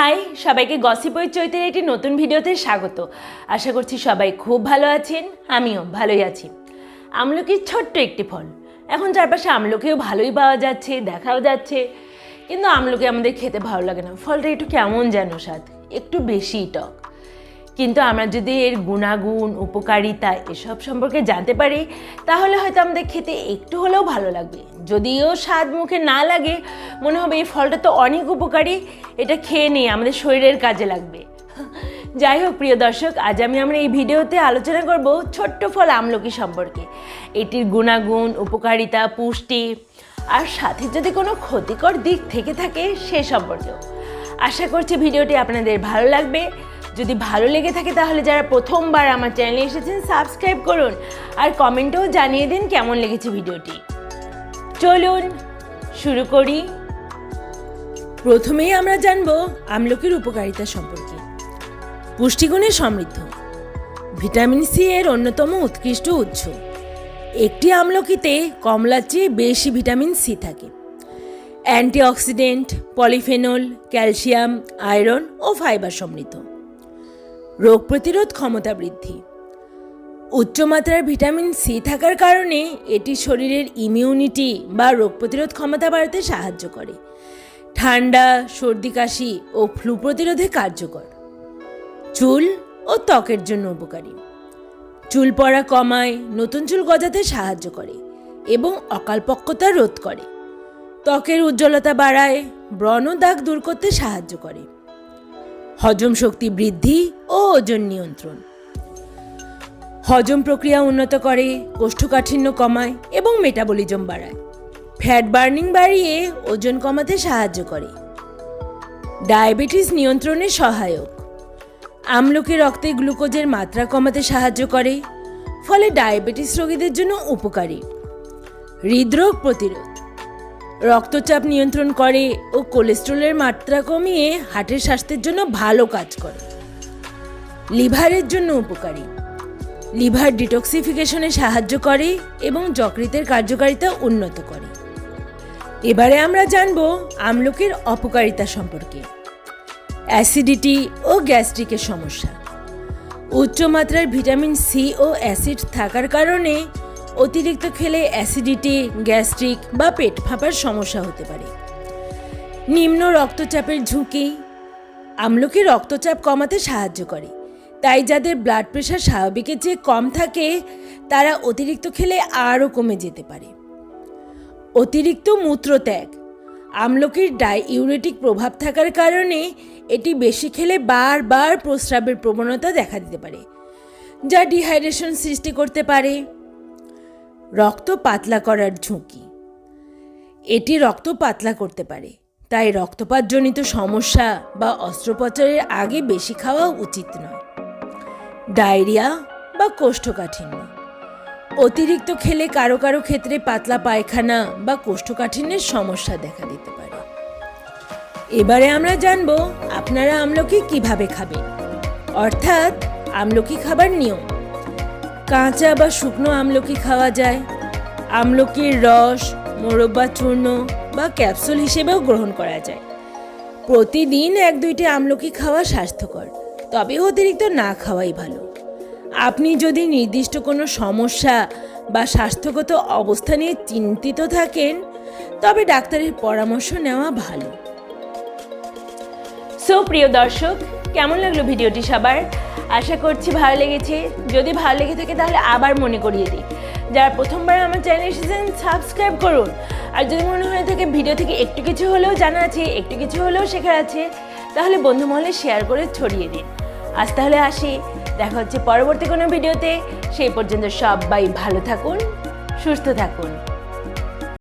High, সবাইকে গসিপই চৈতের একটি নতুন ভিডিওতে স্বাগত। আশা করছি সবাই খুব ভালো আছেন, আমিও ভালোই আছি। আমলকি ছোট্ট একটি ফল। এখন চারপাশে আমলকিও ভালোই পাওয়া যাচ্ছে, দেখাও যাচ্ছে। কিন্তু আমলকি আমাদের খেতে ভালো লাগে না। ফলটা একটু কেমন যেন স্বাদ, একটু বেশিই টক। কিন্তু আমরা যদি এর গুণাগুণ, উপকারিতা এসব সম্পর্কে জানতে পারি, তাহলে হয়তো আমাদের খেতে একটু হলেও ভালো লাগবে। যদিও স্বাদ মুখে না লাগে, মনে হবে এই ফলটা তো অনেক উপকারী, এটা খেয়ে নিই আমাদের শরীরের কাজে লাগবে। যাই হোক, প্রিয় দর্শক, আজ আমি আমরা এই ভিডিওতে আলোচনা করব ছোট্ট ফল আমলকি সম্পর্কে। এটির গুণাগুণ, উপকারিতা, পুষ্টি, আর সাথে যদি কোনো ক্ষতিকর দিক থেকে থাকে সে সম্পর্কেও। আশা করছি ভিডিওটি আপনাদের ভালো লাগবে। যদি ভালো লেগে থাকে তাহলে যারা প্রথমবার আমার চ্যানেলে এসেছেন সাবস্ক্রাইব করুন আর কমেন্টেও জানিয়ে দিন কেমন লেগেছে ভিডিওটি। চলুন শুরু করি। প্রথমেই আমরা জানব আমলকির উপকারিতা সম্পর্কে। পুষ্টিগুণে সমৃদ্ধ। ভিটামিন সি এর অন্যতম উৎকৃষ্ট উৎস। একটি আমলকিতে কমলার চেয়ে বেশি ভিটামিন সি থাকে। অ্যান্টিঅক্সিডেন্ট, পলিফেনল, ক্যালসিয়াম, আয়রন ও ফাইবার সমৃদ্ধ। রোগ প্রতিরোধ ক্ষমতা বৃদ্ধি। উচ্চমাত্রার ভিটামিন সি থাকার কারণে এটি শরীরের ইমিউনিটি বা রোগ প্রতিরোধ ক্ষমতা বাড়াতে সাহায্য করে। ঠান্ডা, সর্দি, কাশি ও ফ্লু প্রতিরোধে কার্যকর। চুল ও ত্বকের জন্য উপকারী। চুল পড়া কমায়, নতুন চুল গজাতে সাহায্য করে এবং অকালপক্কতা রোধ করে। ত্বকের উজ্জ্বলতা বাড়ায়, ব্রণ দাগ দূর করতে সাহায্য করে। হজম শক্তি বৃদ্ধি ও ওজন নিয়ন্ত্রণ। হজম প্রক্রিয়া উন্নত করে, কোষ্ঠকাঠিন্য কমায় এবং মেটাবলিজম বাড়ায়। ফ্যাট বার্নিং বাড়িয়ে ওজন কমাতে সাহায্য করে। ডায়াবেটিস নিয়ন্ত্রণে সহায়ক। আমলকি রক্তে গ্লুকোজের মাত্রা কমাতে সাহায্য করে, ফলে ডায়াবেটিস রোগীদের জন্য উপকারী। হৃদরোগ প্রতিরোধ। রক্তচাপ নিয়ন্ত্রণ করে ও কোলেস্ট্রলের মাত্রা কমিয়ে হার্টের স্বাস্থ্যের জন্য ভালো কাজ করে। লিভারের জন্য উপকারী। লিভার ডিটক্সিফিকেশনে সাহায্য করে এবং যকৃতের কার্যকারিতা উন্নত করে। এবারে আমরা জানব আমলকির অপকারিতা সম্পর্কে। অ্যাসিডিটি ও গ্যাস্ট্রিকের সমস্যা। উচ্চমাত্রার ভিটামিন সি ও অ্যাসিড থাকার কারণে অতিরিক্ত খেলে অ্যাসিডিটি, গ্যাস্ট্রিক বা পেট ফাঁপার সমস্যা হতে পারে। নিম্ন রক্তচাপের ঝুঁকি। আমলকি রক্তচাপ কমাতে সাহায্য করে। তাই যাদের ব্লাড প্রেশার স্বাভাবিকের চেয়ে কম থাকে, তারা অতিরিক্ত খেলে আরও কমে যেতে পারে। অতিরিক্ত মূত্রত্যাগ। আমলকির ডাইউরেটিক প্রভাব থাকার কারণে এটি বেশি খেলে বারবার প্রস্রাবের প্রবণতা দেখা দিতে পারে, যা ডিহাইড্রেশন সৃষ্টি করতে পারে। রক্ত পাতলা করার ঝুঁকি। এটি রক্ত পাতলা করতে পারে, তাই রক্তপাতজনিত সমস্যা বা অস্ত্রোপচারের আগে বেশি খাওয়া উচিত নয়। ডায়রিয়া বা কোষ্ঠকাঠিন্য। অতিরিক্ত খেলে কারও কারও ক্ষেত্রে পাতলা পায়খানা বা কোষ্ঠকাঠিন্যের সমস্যা দেখা দিতে পারে। এবারে আমরা জানব আপনারা আমলকি কীভাবে খাবেন? অর্থাৎ আমলকি খাবার নিয়ম। কাঁচা বা শুকনো আমলকি খাওয়া যায়। আমলকির রস মোরব্বা চূর্ণ বা ক্যাপসুল হিসেবেও গ্রহণ করা যায়। প্রতিদিন এক দুইটি আমলকি খাওয়া স্বাস্থ্যকর। তবে অতিরিক্ত না খাওয়াই ভালো। আপনি যদি নির্দিষ্ট কোনো সমস্যা বা স্বাস্থ্যগত অবস্থা নিয়ে চিন্তিত থাকেন, তবে ডাক্তারের পরামর্শ নেওয়া ভালো। সো প্রিয় দর্শক, কেমন লাগল ভিডিওটি সবার? আশা করছি ভালো লেগেছে। যদি ভালো লেগে থাকে তাহলে আবার মনে করিয়ে দিই। যারা প্রথমবার আমার চ্যানেল এসেছেন সাবস্ক্রাইব করুন। আর যদি মনে হয়ে থাকে ভিডিও থেকে একটু কিছু হলেও জানা আছে, একটু কিছু হলেও শেখার আছে তাহলে বন্ধু মহলে শেয়ার করে ছড়িয়ে দিন। আজ তাহলে আসি। দেখা হচ্ছে পরবর্তী কোনো ভিডিওতে। সেই পর্যন্ত সবাই ভালো থাকুন, সুস্থ থাকুন।